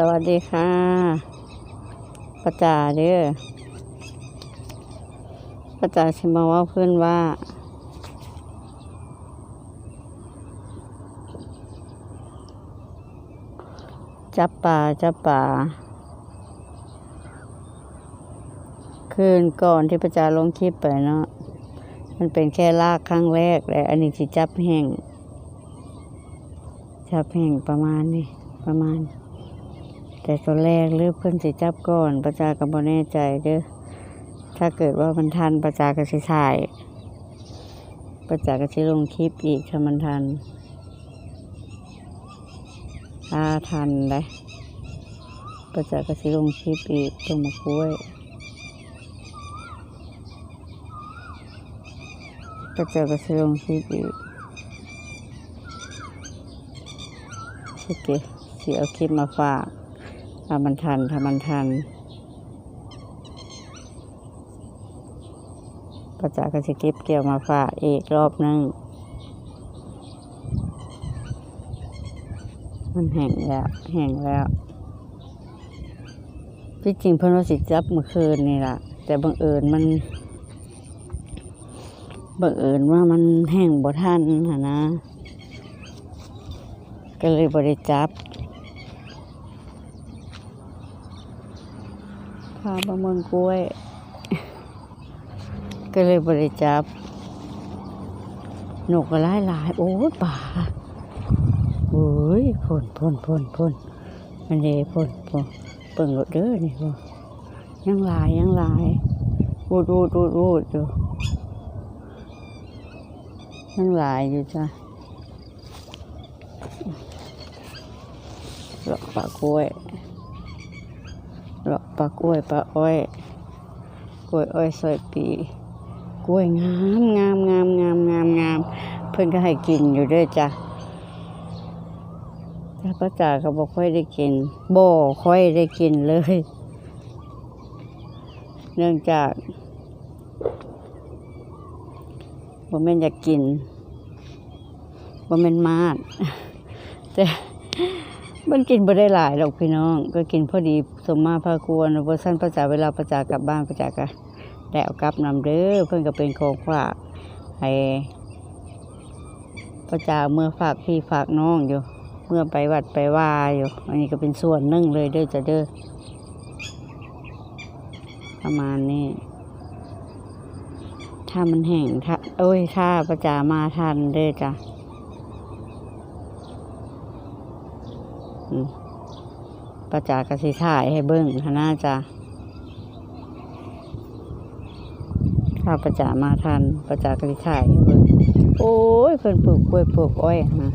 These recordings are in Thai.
สวัสดีค่ะประจาเด้อประจาชิมาว่าเพื่อนว่า จับป่าจับป่าคืนก่อนที่ประจาลงคลิปไปเนาะมันเป็นแค่ลากครั้งแรกเลยอันนี้สิจับแห้งจับแห้งประมาณนี้ประมาณ แต่ตัวแรกหรือเพิ่นสิจับก่อนประจาก็บ่แน่ใจเด้อถ้าเกิดว่ามันทันประจาก็สิถ่าย ประจาก็สิลงคลิปอีกถ้ามันทันถ้าทันเลยประจาก็สิลงคลิปอีกต้นมะกล้วยประจาก็สิลงคลิปอีกโอเคสิเอาคลิปมาฝาก ถ้ามันทันถ้ามันทันก็จะก็จะเก็บเกี่ยวมาฝากอีกรอบหนึง มันแห้งแล้วแห้งแล้วที่จริงพิ่นสิจับเมื่อคืนนี่แหละแต่บังเอิญมันบังเอิญว่ามันแห้งบ่ทันหะนะ ก็เลยบริจับาบะเมืองกล้วย ก็เลยบริจับหนกก็หลายหลายโอ้ยป่าโอ้ยพ่นพ่นพ่นพ่นมันเดพ่นพ่นเปิ่งรถเด้อนี่พ่ยังหลายยังหลายรูดรูดรูดรูดอยู่ยังหลายอยู่จ้ะหลอกปากกล้วย ปลากล้วยปลาอ้อยกล้วยอ้อยซอยปีกล้วยงามงามงามงามงามงามเพิ่อนก็ให้กินอยู่ด้วยจ้ะแต่ป้าจ๋าก็บ่ค่อยได้กินบ่ค่อยได้กินเลย เนื่องจากบ่แม่นอยากกินบ่แม่นมาดแต่ มันกินบ่ได้หลายหรอกพี่น้อง ก็กินพอดีสมมาพาควรเวอร์ชันประจาเวลาประจากลับบ้านประจากะได้เอากลับนำเด้อเพิ่นก็เป็นของฝากให้ประจาเมื่อฝากพี่ฝากน้องอยู่ เมื่อไปวัดไปว่าอยู่ อันนี้ก็เป็นส่วนหนึ่งเลยเด้อจะเด้อประมาณนี้ถ้ามันแห้งถ้าโอ้ยถ้าประจามาทันเด้อจ้ะ อืม ประจากสิถ่ายให้เบิ้งน่าจะถ้าประจามาทันประจากสิถ่ายให้เบิ้งโอ้ยเพิ่นปลูกกล้วยปลูกอ้อยฮะ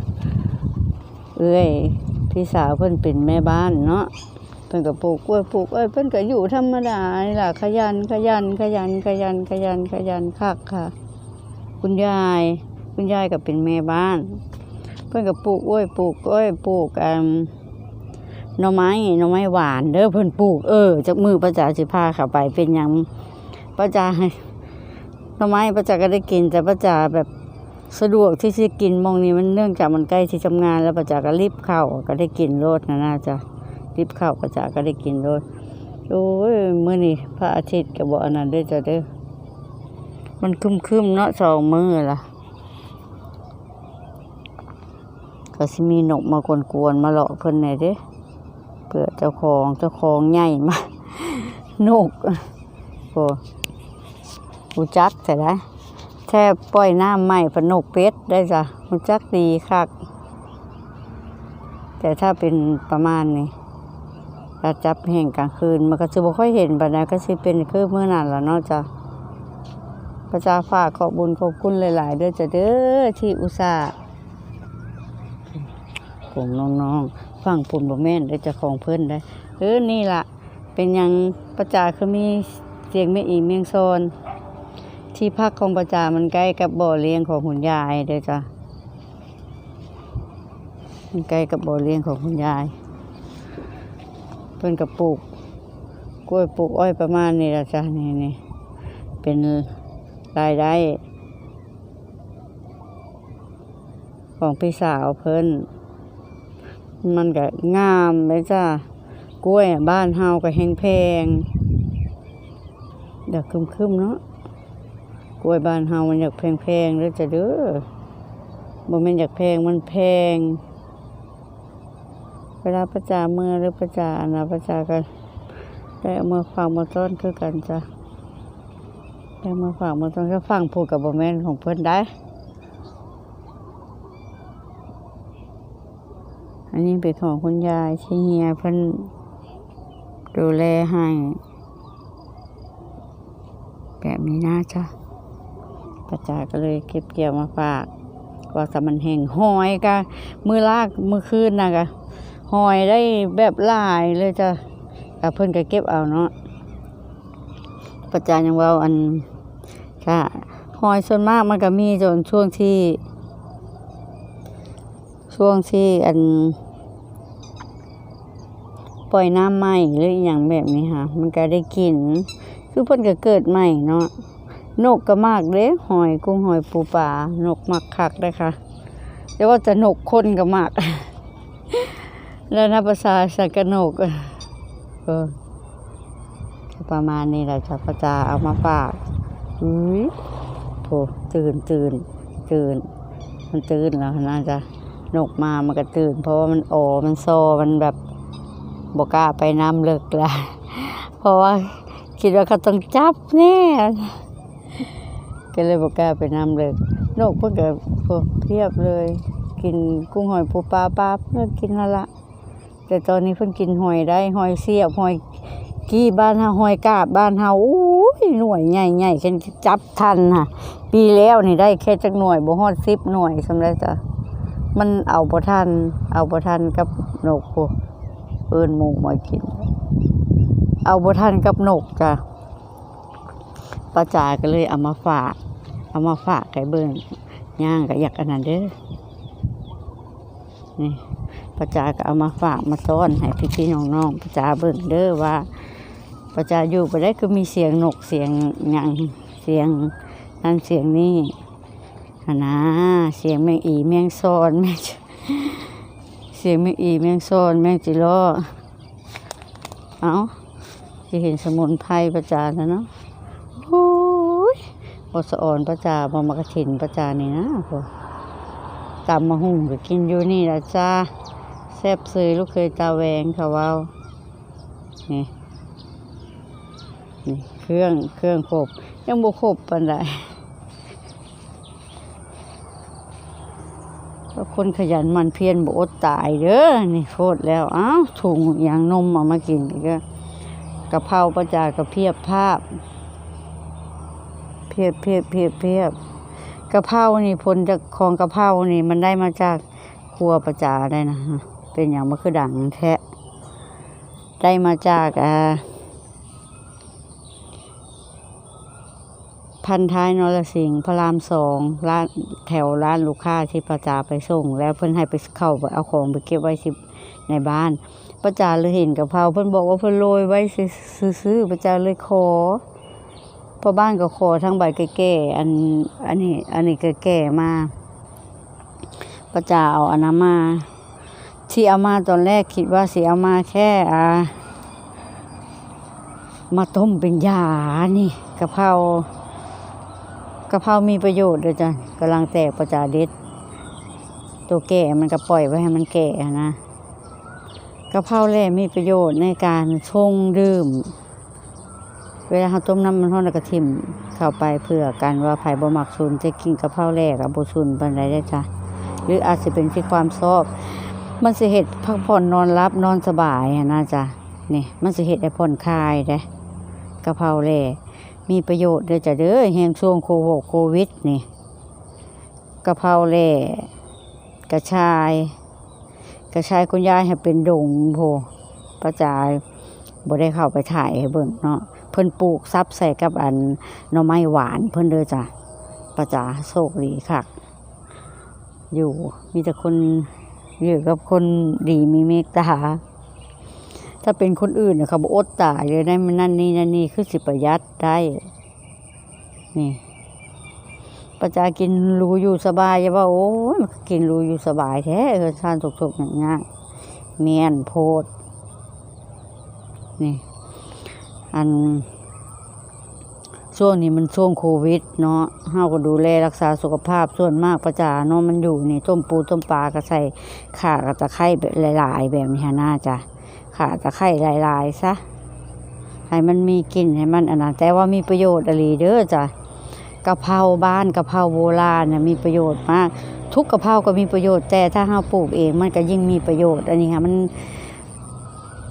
เอ้ยพี่สาวเพิ่นเป็นแม่บ้านเนาะเพิ่นก็ปลูกกล้วยปลูกอ้อยเพิ่นก็อยู่ธรรมดานี่ล่ะขยันขยันขยันขยันขยันขยันคักค่ะ คุณยาย คุณยายก็เป็นแม่บ้าน เพิ่นก็ปลูกอ้อยปลูกอ้อยปลูกอืม หน่อไม้หน่อไม้หวานเด้อเพิ่นปลูกเออจากมือประจาสิพาเข้าไปเป็นยังประจาหน่อไม้ประจาก็ได้กิน แต่ประจาแบบสะดวกที่จะกินมองนี้มันเนื่องจากมันใกล้ที่ทำงาน แล้วประจาก็รีบเข้าก็ได้กินโลดนะน่าจะรีบเข้าประจาก็ได้กินโลดโอ้ยมื้อนี้พระอาทิตย์ก็บ่อันนั้นด้อจ้ะเด้อมันครึมๆเนาะสองมื้อล่ะก็สิมีนกมากวนๆมาหลอกเพิ่นหน่เด้ เผื่อเจ้าของเจ้าของใหญ่มากนกโอ้หูจักแต่ได้แทบปล่อยน้ำใหม่พนกเป็ดได้จ้ะหูจักดีคักแต่ถ้าเป็นประมาณนี้ถ้าจับแห่งกลางคืน มันก็จะบ่ค่อยเห็นปานใดก็สิเป็นคือเมื่อนั้นล่ะเนาะจ้ะพระเจ้าฝากขอบบุญขอบคุณหลายๆเด้อจ้ะเด้อที่อุตส่าห์ผมน้องๆ ฟังปุ่นบ่แม่นได้จะของเพิ่นได้เออนี่ล่ะ เป็นยังประจาคือมีเสียงไม่อีเมียงโซน ที่พักของประจามันใกล้กับบ่อเลี้ยงของคุณยายเด้อจ้ะมันใกล้กับบ่อเลี้ยงของคุณยาย เพิ่นก็ปลูกกล้วยปลูกอ้อยประมาณนี้ละจ้ะนี่นี่เป็นรายได้ ของพี่สาวเพิ่น มันก็งามเลยจ้ากล้วยบ้านเฮาก็แห้งแพงอยากคึมๆเนาะกล้วยบ้านเฮามันอยากแพงๆเด้อจ้ะเด้อบ่แม่นอยากแพงมันแพง เวลาประจาเมื่อหรือประจาอันนะประจากันได้เอามื่อฟังมาต้นคือกันจ้ะได้เอามาฝากมาต้นก็ฟังพูดกับบ่แม่นของเพิ่นได้ อันนี้เป็นของคุณยายที่เฮียเพิ่นดูแลให้ แบบนี้นะจ้ะประจาก็เลยเก็บเกี่ยวมาฝากว่าสมันแห่งหอยกะมือลากมือคืนนะกะหอยได้แบบหลายเลยจ้ะกะเพิ่นก็เก็บเอาเนาะประจายังเว่าอันค่ะหอยส่วนมากมันก็มีจนช่วงที่ ช่วงที่อัน ปล่อยน้ำใหม่หรืออย่างแบบนี้ค่ะ มันก็ได้กิน คือเพิ่นก็เกิดใหม่เนาะนกก็มากเด้หอยกุ้งหอยปูปลานกมักคักได้อค่ะแต่ว่าจะนกคนก็มาก แล้วนับภาษาสักนกเออก็ประมาณนี้แหละจ้ะพระจาเอามาฝากอุ้ยโถตื่นตื่นตื่นมันตื่นแล้วน่าจะ นกมามันก็ตื่น เพราะว่ามันโอมันโซมันแบบบกล้าไปน้ำเลิกละเพราะว่าคิดว่าเขาต้องจับแน่ก็เลยบกล้าไปน้ำเลิกนกเพิ่งก็พวกเพียบเลย กินกุ้งหอยปูปลาปลาเพิ่งกินนั่นละแต่ตอนนี้เพิ่งกินหอยได้หอยเสียบหอยกี้บ้านเฮาหอยกาบบ้านเฮาอู้ยหน่วยใหญ่ๆฉันจับทันค่ะปีแล้วนี่ได้แค่จักหน่วยบ่ฮอดสิบหน่วยสำหรับจ้ะ มันเอาบ่ทันเอาบ่ทันกับนกพวกเอิ้นหมูมากิน เอาบ่ทันกับนกจ้ะป้าจาก็เลยเอามาฝาก เอามาฝากไก่เบิ่งย่างก็อยากอันนั้นเด้อนี่ป้าจาก็เอามาฝากมาต้อนให้พี่ๆน้องๆป้าจาเบิ่งเด้อว่าป้าจาอยู่ไปได้คือมีเสียงนกเสียงหยังเสียงนั่นเสียงนี่ นะเสียงแมงอีแมงซอนแมงเสียงแมงอีแมงซอนแมงจิโร่เอาจะเห็นสมุนไพรประจานแล้วเนาะโอ้ยบสอ่อนประจาบมากระถินประจานี่นะพวกตำมาหุ่งก็กินอยู่นี่ละจ้าแซ่บเซยลูกเคยตาแหวงเขาว่านี่นี่เครื่องเครื่องครบยังบ่ครบปานใด คนขยันมันเพียรบอดตายเด้อนี่โคตรแล้วอ้าวถุงอย่างนมเอามากินอีกก็กะเพราประจากระเพียบภาพ เพียบเพียบเพียบเพียบกะเพรานี่ผลจากของกะเพรานี่มันได้มาจากครัวประจาได้นะฮะเป็นอย่างมันคือดังแท้ได้มาจากอ่า พันท้ายนรสิงห์พระรามสองร้านแถวร้านลูกค้าที่ประจาไปส่ง แล้วเพิ่อนให้ไปเข้าไปเอาของไปเก็บไว้ที่ในบ้านประจาเลยเห็นกับเพราเพิ่อนบอกว่าเพิ่อนโรยไว้ซื้อๆประจาเลยขอพระบ้านก็ขอทั้งใบแก่ๆอันอันนี้อันนี้ก็แก่มาประจาเอาอนนั้นมาที่เอามาตอนแรกคิดว่าสิเอามาแค่อ่ามาต้มเป็นยานี่กะเพรา กะเพรามีประโยชน์เลยจ้ะกำลังแตกประจาด็ดตัวแก่มันก็ปล่อยไว้ให้มันแก่นะกะเพราแร่มีประโยชน์ในการชงดื่ม เวลาเราต้มน้ำมันร้อนแล้วก็ทิ่มเข้าไปเพื่อกันว่าไผ่บ่มักซุนจะกินกะเพราแร่กับบ่ซุนปานใดได้จ้ะหรืออาจจะเป็นที่ความชอบ มันสิเฮ็ดพักผ่อนนอนรับนอนสบายนะจ๊ะนี่มันสิเฮ็ดให้ผ่อนคลายเด้กะเพราแร่ มีประโยชน์เด้อจ้ะเด้อแห่งช่วงโควิดโควิดนี่กะเพราแหล่กระชาย กระชายคุณยายให้เป็นดงโพประจายบ่ได้เข้าไปถ่ายให้เบิ่งเนาะเพิ่นปลูกซับใส่กับอันหน่อไม้หวานเพิ่นเด้อจ้ะประจาโชคดีคักอยู่มีแต่คนอยู่กับคนดีมีเมตตา ถ้าเป็นคนอื่นน่ะเขาบอกอดตายเลยได้มันนั่นนี่นั่นนี่คือสิประหยัดได้นี่ประจากินรู้อยู่สบายอย่าว่าโอ้ยมันกินรู้อยู่สบายแท้เออทานสุกๆอย่างง่ายเมียนโพด นี่ อันช่วงนี้มันช่วงโควิด เนาะเฮาก็ดูแลรักษาสุขภาพส่วนมากประจาเนาะมันอยู่นี่ต้มปูต้มปลาก็ใส่ข่ากับตะไคร้หลาย ๆ แบบนี้ฮะน่าจะ ข่าตะไคร้หลายๆซะให้มันมีกลิ่นให้มันอันนั้นแต่ว่ามีประโยชน์อะไรเด้อจ้ะกะเพราบ้านกะเพราโบราณเนี่ยมีประโยชน์มาก ทุกกะเพราก็มีประโยชน์แต่ถ้าเราปลูกเองมันก็ยิ่งมีประโยชน์อันนี้ค่ะมัน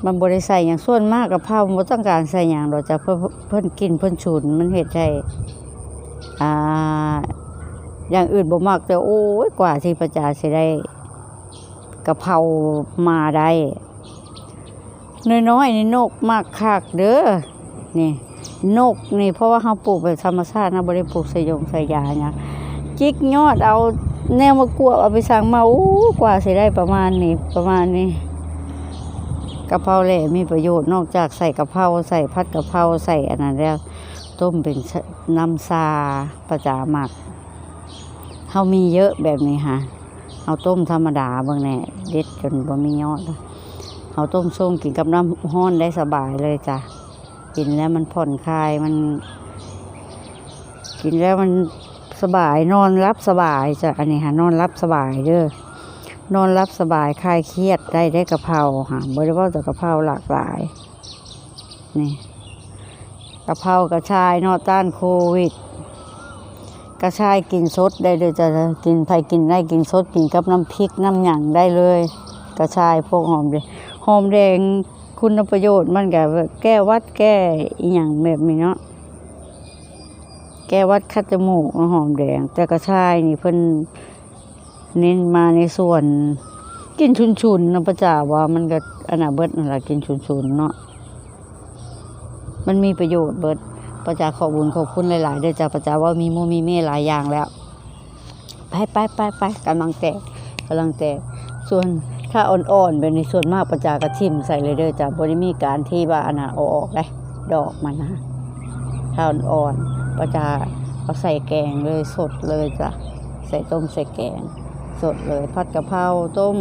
มันบริใส่อย่างส่วนมากกะเพราบ่ต้องการใส่อย่างเราจะเพิ่นเพิ่นกินเพิ่นฉุนมันเห็ดให้อ่าอย่างอื่นบ่มักแต่โอ้ยกว่าที่ประจาสิได้กะเพรามาได้ น้อยๆนี่นกมากคักเด้อนี่นกนี่เพราะว่าเฮาปลูกแบบธรรมชาตินะบ่ได้ปลูกส่ยงสยาหยังจิกยอดเอาแนวมากวบเอาไปสั่งมาอู้กว่าสิได้ประมาณนี้ประมาณนี้กะเพราแหล่มีประโยชน์นอกจากใส่กะเพราใส่ผัดกะเพราใส่อันนั้นแล้ว ต้มเป็นน้ำซาประจาหมักเฮามีเยอะแบบนี้ค่ะเอาต้มธรรมดาบิ่งแน่เด็ดจนบ่มียอด เอาต้มส้มกินกับน้ำห้อนได้สบายเลยจ้ะ กินแล้วมันผ่อนคลายมัน กินแล้วมันสบายนอนรับสบายจ้ะอันนี้ค่ะนอนรับสบายเด้อนอนรับสบายคลายเครียดได้ได้กะเพราค่ะบริวารแต่กะเพราหลากหลายนี่กะเพรากระชายนอต้านโควิด กระชายกินสดได้เลยจะกินไผกินได้กินสดกินกับน้ำพริกน้ำหยั่งได้เลย กระชายพวกหอมแดง หอมแดงคุณประโยชน์มันก็แก้วัดแก้อีหยังแบบนี้เนาะแก้วัดคัดจมูกหอมแดง แต่กระชายนี่เพิ่นเน้นมาในส่วน กินชุนๆนะประจาว่ามันก็อนาเบิดนั่นแหละกินชุนเนาะมันมีประโยชน์เบิดประจาขอบคุญขอบคุณหลายๆเด้อจ้าประจาว่ามีโมมีเม่หลายอย่างแล้ว ไปไปไปไปกำลังแตกกำลังแตกส่วน ถ้าอ่อนๆเป็นในส่วนมากประจากระทิมใส่เลยเด้อจ้าบริมีการที่ว่าอนาออกเลยดอกมันนะถ้าอ่อนๆประจาเอาใส่แกงเลยสดเลยจ้ะใส่ต้มใส่แกง สดเลยผัดกะเพราต้ม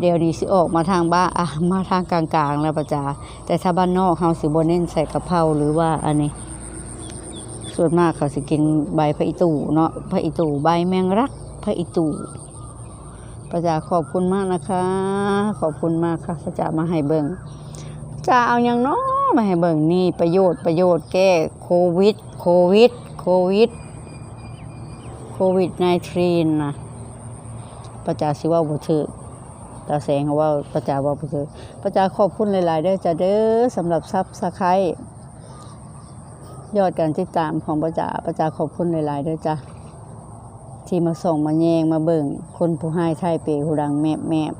เดี๋ยวนี้สิออกมาทางบ้านอะมาทางกลางๆแล้วประจาแต่ถ้าบ้านนอกเฮาสิบ่เน้นใส่กะเพราหรือว่าอันนี้ ส่วนมากเขาสิกินใบพระอิตูเนาะพระอิตูใบแมงรักพระอิตู ประจาขอบคุณมากนะคะ ขอบคุณมากค่ะประจามาให้เบิงจะเอาอย่างน้อมาให้เบิงนี่ประโยชน์ประโยชน์แก้โควิด โควิด โควิด โควิด -19 นะประจาสิว่าบ่ถือตาแสงว่าประจาว่าบ่ถือประจาขอบคุณหลายๆเด้อจ้าเด้อสำหรับซับสไครยอดการติดตามของประจาประจาขอบคุณหลายๆด้วยจ้ะ ที่มาส่งมาแยงมาเบิ่ง คนผู้ให้ไทยเปหูดังแมบแมบ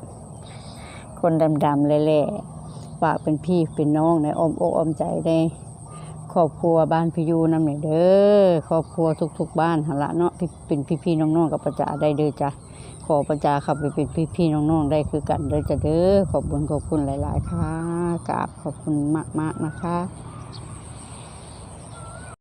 คนดำๆแหล่ๆฝากเป็นพี่เป็นน้องในอ้อมอกอ้อมใจได้ครอบครัวบ้านพี่ยูนำหน่อยเด้อครอบครัวทุก ๆ บ้านหนละเนาะเป็นพี่ๆน้องๆกับประจาได้เด้อจ้ะขอประจาขับไปเป็นพี่ๆน้องๆได้คือกันเด้อจ้ะเด้อขอบคุณขอบคุณหลาย ๆ ค่ะกราบขอบคุณมากๆนะคะ